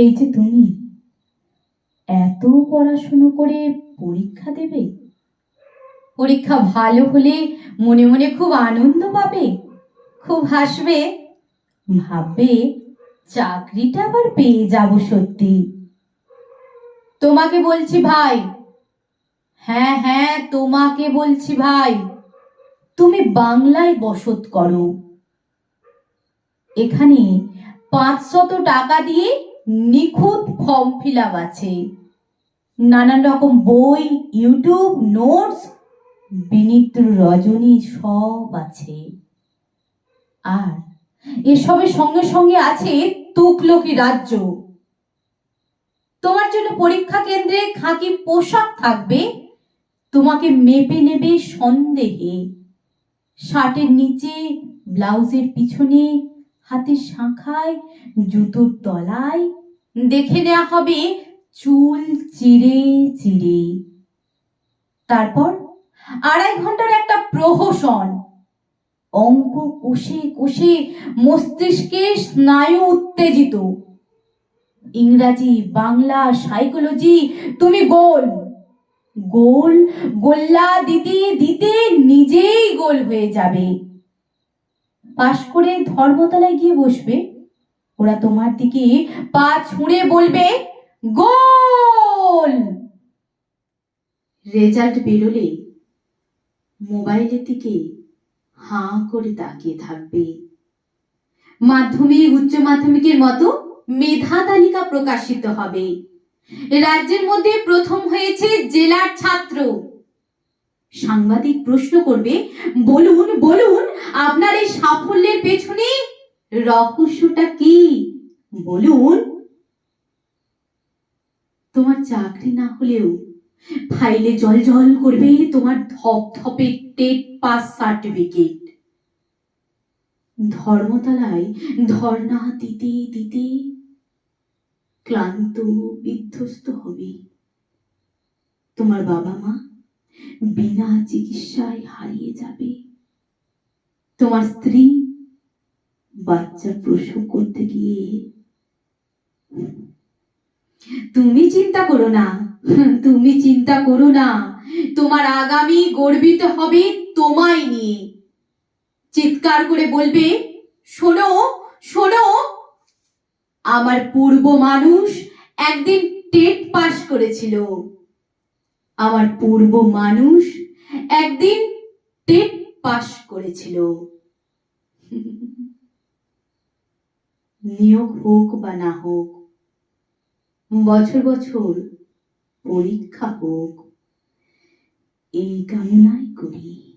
এই যে তুমি, এত পড়াশুনো করে পরীক্ষা দেবে? পরীক্ষা ভালো হলে মনে মনে খুব আনন্দ পাবে, খুব হাসবে। ভাববে, চাকরিটা আবার পেয়ে যাব সত্যি। তোমাকে বলছি ভাই হ্যাঁ হ্যাঁ তোমাকে বলছি ভাই, তুমি বাংলায় বসত করো। এখানে পাঁচশত টাকা দিয়ে নিখুঁত ফর্ম ফিল আছে। নানান রকম বই, ইউটিউব, নোটস বিনিত্র রজনী সব আছে। আর এসবের সঙ্গে সঙ্গে আছে তুকলকি রাজ্য। তোমার জন্য পরীক্ষা কেন্দ্রে খাঁকি পোশাক থাকবে। তোমাকে মেপে নেবে সন্দেহে। শার্টের নিচে, ব্লাউজের পিছনে হাতের শাখায়, জুতোর তলায়। দেখে নেওয়া হবে চুল চিড়ে চিড়ে। তারপর আড়াই ঘণ্টার একটা প্রহসন। অঙ্ক কষে কষে মস্তিষ্কে স্নায়ু উত্তেজিত। ইংরাজি, বাংলা, সাইকোলজি, তুমি গোল। গোল, গোল্লা দিতে দিতে নিজেই গোল হয়ে যাবে। পাশ করে ধর্মতলায় গিয়ে বসবে। ওরা তোমার দিকে পা ছুঁড়ে বলবে, গোল! রেজাল্ট বেরোলে মোবাইলের দিকে হাঁ করে তাকিয়ে থাকবে। মাধ্যমিক, উচ্চ মাধ্যমিকের মতো মেধা তালিকা প্রকাশিত হবে। রাজ্যের মধ্যে প্রথম হয়েছে জেলার ছাত্র। সাংবাদিক প্রশ্ন করবে, বলুন বলুন, আপনার এই সাফল্যের পেছনে রহস্যটা কি? বলুন। তোমার চাকরি না হলেও ফাইলে জল জল করবে তোমার ধপ ধপে টেট পাস সার্টিফিকেট। ধর্মতলায় ধর্ণা দিতে দিতে ক্লান্ত বিধ্বস্ত হবে। তোমার বাবা মা বিনা চিকিৎসায় হারিয়ে যাবে। তোমার স্ত্রী বাচ্চা প্রসব করতে গিয়ে তুমি চিন্তা করো না, তুমি চিন্তা করো না, তোমার আগামী গর্বিত হবে তোমায় নিয়ে। চিৎকার করে বলবে, শোনো শোনো, আমার পূর্ব মানুষ একদিন টেট পাস করেছিল। আমার পূর্ব মানুষ একদিন টেট পাস করেছিল। নিয়োগ হোক বা না হোক, বছর বছর পরীক্ষা হোক, এই কামনাই করি।